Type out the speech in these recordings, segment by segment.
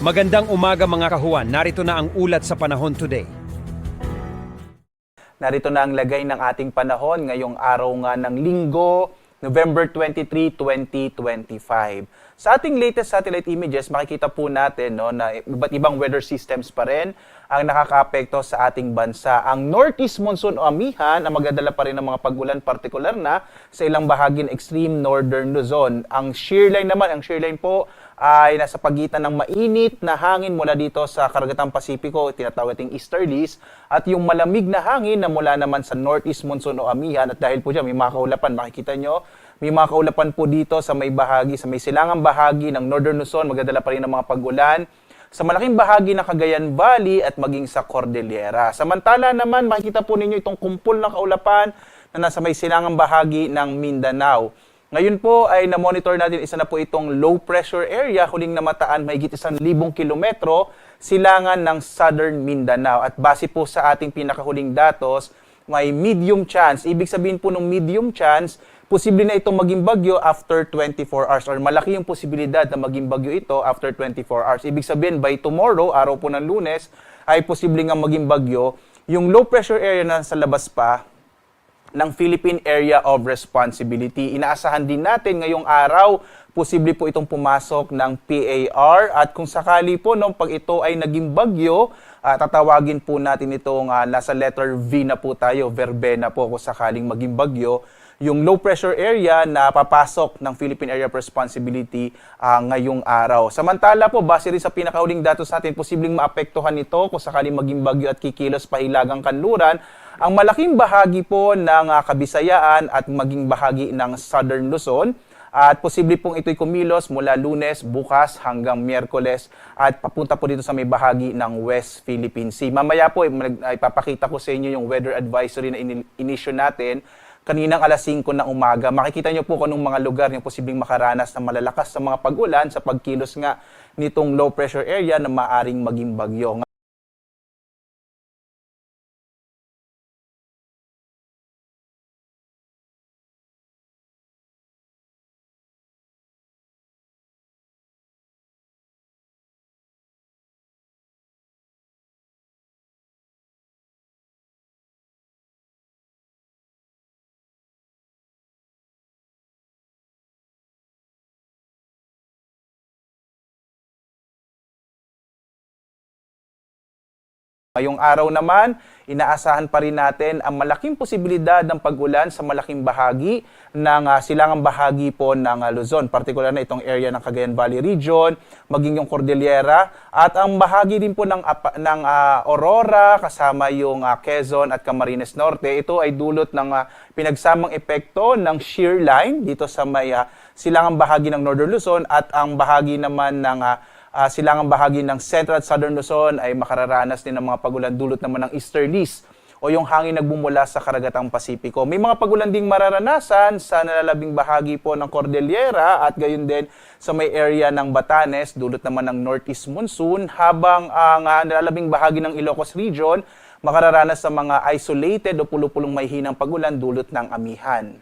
Magandang umaga mga kahuan. Narito na ang ulat sa panahon today. Narito na ang lagay ng ating panahon ngayong araw nga ng linggo, November 23, 2025. Sa ating latest satellite images, makikita po natin no, na iba't ibang weather systems pa rin ang nakakaapekto sa ating bansa. Ang northeast monsoon o amihan ang magdadala pa rin ng mga pag-ulan, partikular na sa ilang bahagi ng extreme northern Luzon. Ang shear line naman, ang shear line po ay nasa pagitan ng mainit na hangin mula dito sa Karagatang Pasipiko, tinatawag nating easterlies, at yung malamig na hangin na mula naman sa northeast monsoon o amihan. At dahil po dyan, may mga kaulapan, makikita nyo, may mga kaulapan po dito sa may bahagi, sa may silangang bahagi ng northern Luzon, magdadala pa rin ng mga pag-ulan sa malaking bahagi ng Cagayan Valley at maging sa Cordillera. Samantala naman, makikita po ninyo itong kumpul na kaulapan na nasa may silangang bahagi ng Mindanao. Ngayon po ay na-monitor natin isa na po itong low pressure area, huling namataan mahigit isang libong kilometro, silangan ng southern Mindanao. At base po sa ating pinakahuling datos, may medium chance. Ibig sabihin po ng medium chance, posible na itong maging bagyo after 24 hours or malaki yung posibilidad na maging bagyo ito after 24 hours. Ibig sabihin by tomorrow, araw po ng lunes, ay posible nga maging bagyo. Yung low pressure area na sa labas pa, ng Philippine Area of Responsibility. Inaasahan din natin ngayong araw, posible po itong pumasok ng PAR at kung sakali po no, pag ito ay naging bagyo, ah, tatawagin po natin itong ah, nasa letter V na po tayo, verbena po kung sakaling maging bagyo yung low pressure area na papasok ng Philippine Area of Responsibility ah, ngayong araw. Samantala po, base rin sa pinakahuling datos natin, posibleng maapektuhan ito kung sakaling maging bagyo at kikilos pahilagang kanluran ang malaking bahagi po ng ah, Kabisayaan at maging bahagi ng Southern Luzon. At posible pong ito'y kumilos mula lunes, bukas hanggang miyerkules at papunta po dito sa may bahagi ng West Philippine Sea. Mamaya po, ipapakita ko sa inyo yung weather advisory na ini- inisyo natin kaninang alas 5 ng umaga. Makikita nyo po kung anong mga lugar yung posibleng makaranas ng malalakas sa mga pag-ulan sa pagkilos nga nitong low pressure area na maaring maging bagyo. Ngayong araw naman, inaasahan pa rin natin ang malaking posibilidad ng pag-ulan sa malaking bahagi ng ah, silangang bahagi po ng ah, Luzon, partikular na itong area ng Cagayan Valley Region, maging yung Cordillera, at ang bahagi din po ng, apa- ng ah, Aurora, kasama yung ah, Quezon at Camarines Norte. Ito ay dulot ng ah, pinagsamang epekto ng shear line dito sa may ah, silangang bahagi ng Northern Luzon at ang bahagi naman ng ah, uh, silangang bahagi ng Central Southern Luzon ay makararanas din ng mga pagulan dulot naman ng easterlies o yung hangin nagbumula sa karagatang Pasipiko. May mga pagulan ding mararanasan sa nalalabing bahagi po ng Cordillera at gayon din sa may area ng Batanes dulot naman ng northeast monsoon habang ang ah, nalalabing bahagi ng Ilocos Region makararanas sa mga isolated o pulupulong may hinang pagulan dulot ng amihan.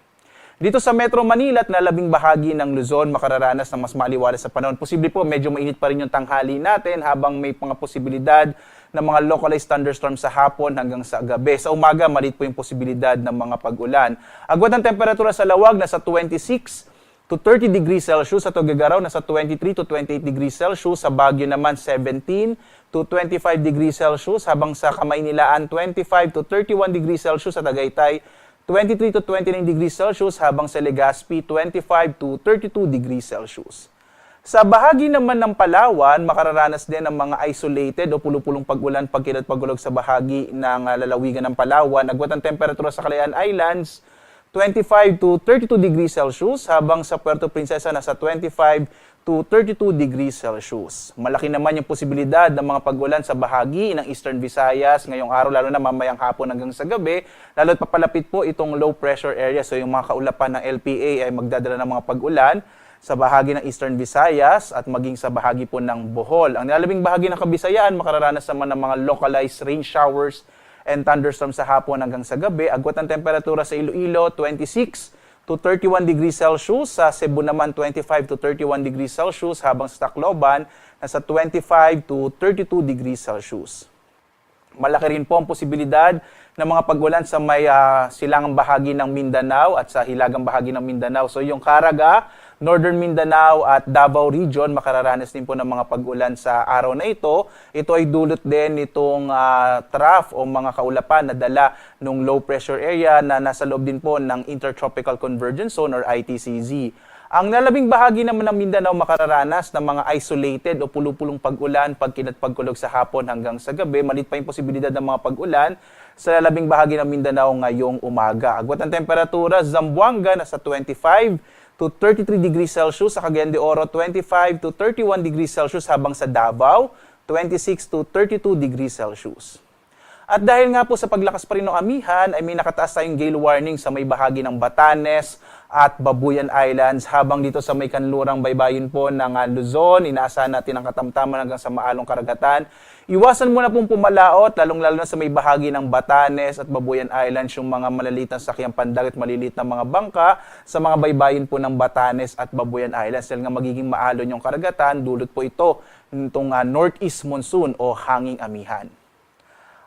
Dito sa Metro Manila at nalabing bahagi ng Luzon, makararanas ng mas maliwalas sa panahon. Posible po, medyo mainit pa rin yung tanghali natin habang may mga posibilidad ng mga localized thunderstorms sa hapon hanggang sa gabi. Sa umaga, maliit po yung posibilidad ng mga pag-ulan. Agwat ng temperatura sa lawag, nasa 26 to 30 degrees Celsius. Sa Tuguegarao, nasa 23 to 28 degrees Celsius. Sa Baguio naman, 17 to 25 degrees Celsius. Habang sa Kamaynilaan, 25 to 31 degrees Celsius. Sa Tagaytay, 23 to 29 degrees Celsius habang sa Legazpi 25 to 32 degrees Celsius. Sa bahagi naman ng Palawan, makararanas din ng mga isolated o pulupulong pag-ulan pagkilat pagulog sa bahagi ng ah, lalawigan ng Palawan. Agwat ang temperatura sa Calayan Islands 25 to 32 degrees Celsius habang sa Puerto Princesa nasa 25 to 32 degrees Celsius. Malaki naman yung posibilidad ng mga pag-ulan sa bahagi ng Eastern Visayas ngayong araw, lalo na mamayang hapon hanggang sa gabi. Lalo't papalapit po itong low pressure area. So yung mga kaulapan ng LPA ay magdadala ng mga pag-ulan sa bahagi ng Eastern Visayas at maging sa bahagi po ng Bohol. Ang nilalabing bahagi ng Kabisayaan, makararanas naman ng mga localized rain showers and thunderstorms sa hapon hanggang sa gabi. Agwat ang temperatura sa Iloilo, 26 to 31 degrees Celsius. Sa Cebu naman, 25 to 31 degrees Celsius. Habang sa Tacloban, nasa 25 to 32 degrees Celsius. Malaki rin po ang posibilidad ng mga pagulan sa may ah, silangang bahagi ng Mindanao at sa hilagang bahagi ng Mindanao. So yung Caraga, Northern Mindanao at Davao Region, makararanas din po ng mga pagulan sa araw na ito. Ito ay dulot din nitong ah, trough o mga kaulapan na dala ng low pressure area na nasa loob din po ng Intertropical Convergence Zone or ITCZ. Ang nalabing bahagi naman ng Mindanao makararanas ng mga isolated o pulupulong pag-ulan, pagkinat pagkulog sa hapon hanggang sa gabi. Malit pa yung posibilidad ng mga pag-ulan sa lalabing bahagi ng Mindanao ngayong umaga. Agwat ang temperatura, Zamboanga nasa 25 to 33 degrees Celsius, sa Cagayan de Oro 25 to 31 degrees Celsius habang sa Davao 26 to 32 degrees Celsius. At dahil nga po sa paglakas pa rin ng amihan, ay may nakataas tayong gale warning sa may bahagi ng Batanes at Babuyan Islands. Habang dito sa may kanlurang baybayin po ng ah, Luzon, inaasahan natin ang katamtaman hanggang sa maalong karagatan. Iwasan muna pong pumalaot, lalong-lalo na sa may bahagi ng Batanes at Babuyan Islands, yung mga maliliit na sakyang pandagat, maliliit na mga bangka sa mga baybayin po ng Batanes at Babuyan Islands. Dahil nga magiging maalon yung karagatan, dulot po ito nitong ah, northeast monsoon o hanging amihan.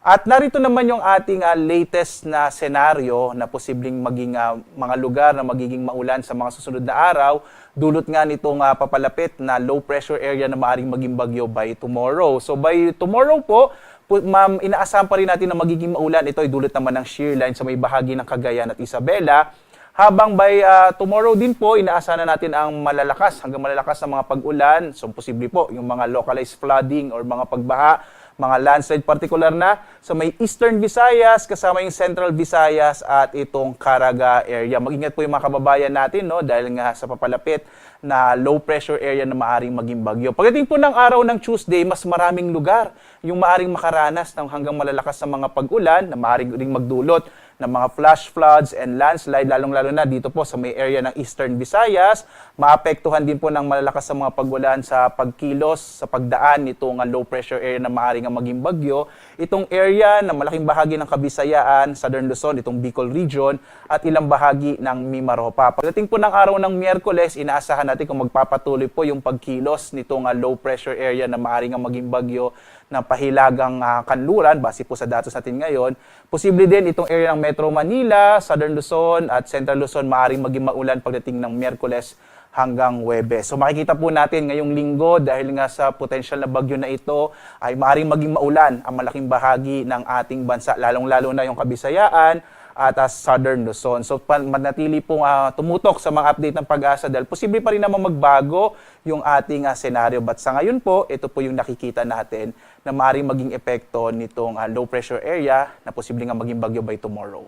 At narito naman yung ating ah, latest na senaryo na posibleng maging ah, mga lugar na magiging maulan sa mga susunod na araw, dulot nga nitong ah, papalapit na low pressure area na maaring maging bagyo by tomorrow. So by tomorrow po, ma'am, inaasahan pa rin natin na magiging maulan. Ito ay dulot naman ng shear line sa may bahagi ng Cagayan at Isabela. Habang by ah, tomorrow din po, inaasahan na natin ang malalakas, hanggang malalakas na mga pag-ulan. So posible po yung mga localized flooding or mga pagbaha mga landslide particular na sa may Eastern Visayas, kasama yung Central Visayas at itong Caraga area. Mag-ingat po yung mga kababayan natin no dahil nga sa papalapit na low pressure area na maaring maging bagyo. Pagdating po ng araw ng Tuesday, mas maraming lugar yung maaring makaranas ng hanggang malalakas na mga pag-ulan na maaring ring magdulot ng mga flash floods and landslide, lalong-lalo na dito po sa may area ng Eastern Visayas. Maapektuhan din po ng malalakas sa mga pagulan sa pagkilos, sa pagdaan nitong ah, low pressure area na maaaring nga maging bagyo. Itong area na malaking bahagi ng Kabisayaan, Southern Luzon, itong Bicol region, at ilang bahagi ng Mimaropa. Pagdating po ng araw ng Miyerkules, inaasahan natin kung magpapatuloy po yung pagkilos nitong ah, low pressure area na maaaring nga maging bagyo na pahilagang ah, kanluran, base po sa datos natin ngayon. Posible din itong area ng Metro Manila, Southern Luzon at Central Luzon maaaring maging maulan pagdating ng Miyerkules hanggang Webes. So makikita po natin ngayong linggo dahil nga sa potential na bagyo na ito ay maaaring maging maulan ang malaking bahagi ng ating bansa, lalong-lalo na yung Kabisayaan at ah, Southern Luzon. So manatili pong ah, tumutok sa mga update ng pag-asa dahil posible pa rin naman magbago yung ating ah, senaryo. But sa ngayon po, ito po yung nakikita natin na maaaring maging epekto nitong ah, low pressure area na posibleng nga maging bagyo by tomorrow.